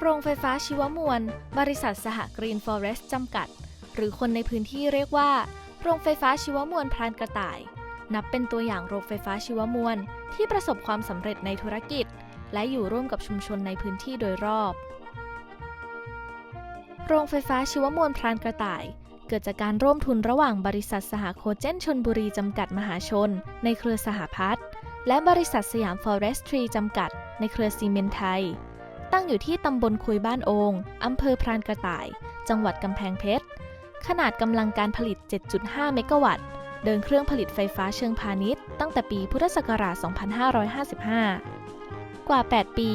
โรงไฟฟ้าชีวมวล บริษัทสหกรีนฟอเรสต์จำกัด หรือคนในพื้นที่เรียกว่า โรงไฟฟ้าชีวมวลพรานกระต่าย นับเป็นตัวอย่างโรงไฟฟ้าชีวมวล ที่ประสบความสำเร็จในธุรกิจ และอยู่ร่วมกับชุมชนในพื้นที่โดยรอบ โรงไฟฟ้าชีวมวลพรานกระต่าย เกิดจากการร่วมทุนระหว่างบริษัทสหโคเจนชนบุรีจำกัดมหาชน ในเครือสหพัฒน์และบริษัทสยามฟอเรสทรีจำกัด ในเครือซีเมนไทย ตั้งอยู่ที่ตำบลคุยบ้านโองอำเภอพรานกระต่าย จังหวัดกำแพงเพชร ขนาดกำลังการผลิต 7.5 เมกะวัตต์ เดินเครื่องผลิตไฟฟ้าเชิงพาณิชย์ ตั้งแต่ปีพุทธศักราช 2555 กว่า 8 ปี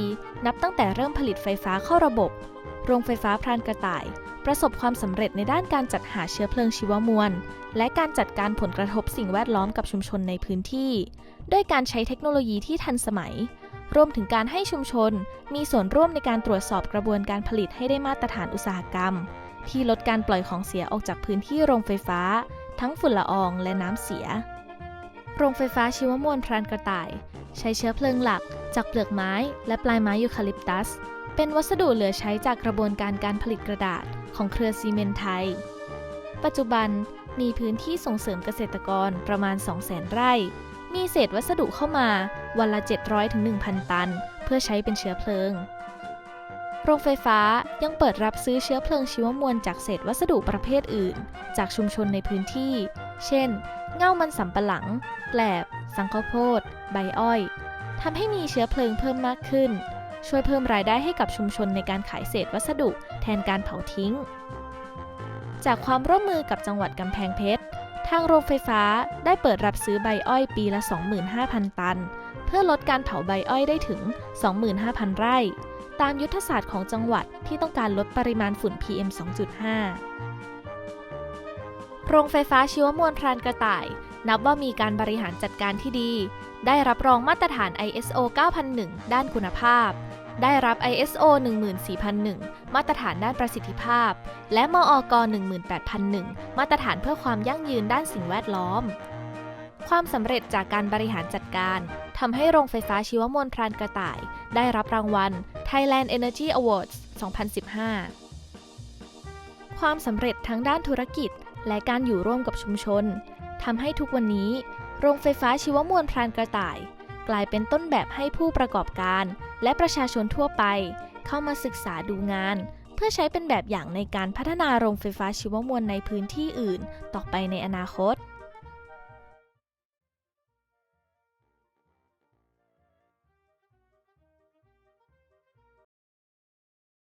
นับตั้งแต่เริ่มผลิตไฟฟ้าเข้าระบบ โรงไฟฟ้าพรานกระต่าย ประสบความสำเร็จในด้านการจัดหาเชื้อเพลิงชีวมวล และการจัดการผลกระทบสิ่งแวดล้อมกับชุมชนในพื้นที่ ด้วยการใช้เทคโนโลยีที่ทันสมัย รวมถึงการให้ชุมชน มีส่วนร่วมในการตรวจสอบกระบวนการผลิตให้ได้มาตรฐานอุตสาหกรรม ที่ลดการปล่อยของเสียออกจากพื้นที่โรงไฟฟ้า ทั้งฝุ่นละอองและน้ำเสีย โรงไฟฟ้าชีวมวลพรานกระต่าย ใช้เชื้อเพลิงหลัก จากเปลือกไม้และปลายไม้ยูคาลิปตัส เป็นวัสดุเหลือใช้จากกระบวนการการผลิตกระดาษของเครือซีเมนต์ไทย ปัจจุบันมีพื้นที่ส่งเสริมเกษตรกรประมาณ 200,000 ไร่ มีเศษวัสดุเข้ามาวันละ 700-1,000 ตัน เพื่อใช้เป็นเชื้อเพลิง โรงไฟฟ้ายังเปิดรับซื้อเชื้อเพลิงชีวมวลจากเศษวัสดุประเภทอื่น จากชุมชนในพื้นที่ เช่น เง่ามันสำปะหลัง แกลบ สังข้าวโพด ใบอ้อยทำให้มีเชื้อเพลิงเพิ่มมากขึ้น ช่วยเพิ่มรายได้ให้กับชุมชนในการขายเศษวัสดุแทนการเผาทิ้ง จากความร่วมมือกับจังหวัดกำแพงเพชร ทางโรงไฟฟ้าได้เปิดรับซื้อใบอ้อยปีละ 25,000 ตัน เพื่อลดการเผาใบอ้อยได้ถึง 25,000 ไร่ ตามยุทธศาสตร์ของจังหวัดที่ต้องการลดปริมาณฝุ่น PM 2.5 โรงไฟฟ้าชีวมวลพรานกระต่าย นับว่ามีการบริหารจัดการที่ดี ได้รับรองมาตรฐาน ISO 9001 ด้านคุณภาพ ได้รับ ISO 14001 มาตรฐานด้านประสิทธิภาพ และมอก 18001 มาตรฐานเพื่อความยั่งยืนด้านสิ่งแวดล้อม ความสำเร็จจากการบริหารจัดการทำให้โรงไฟฟ้าชีวมวลพรานกระต่าย ได้รับรางวัล Thailand Energy Awards 2015 ความสำเร็จทั้งด้านธุรกิจ และการอยู่ร่วมกับชุมชนทำให้ทุกวันนี้ โรงไฟฟ้าชีวมวลพรานกระต่าย กลายเป็นต้นแบบให้ผู้ประกอบการ และประชาชนทั่วไป เข้ามาศึกษาดูงาน เพื่อใช้เป็นแบบอย่างในการพัฒนาโรงไฟฟ้าชีวมวลในพื้นที่อื่น ต่อไปในอนาคต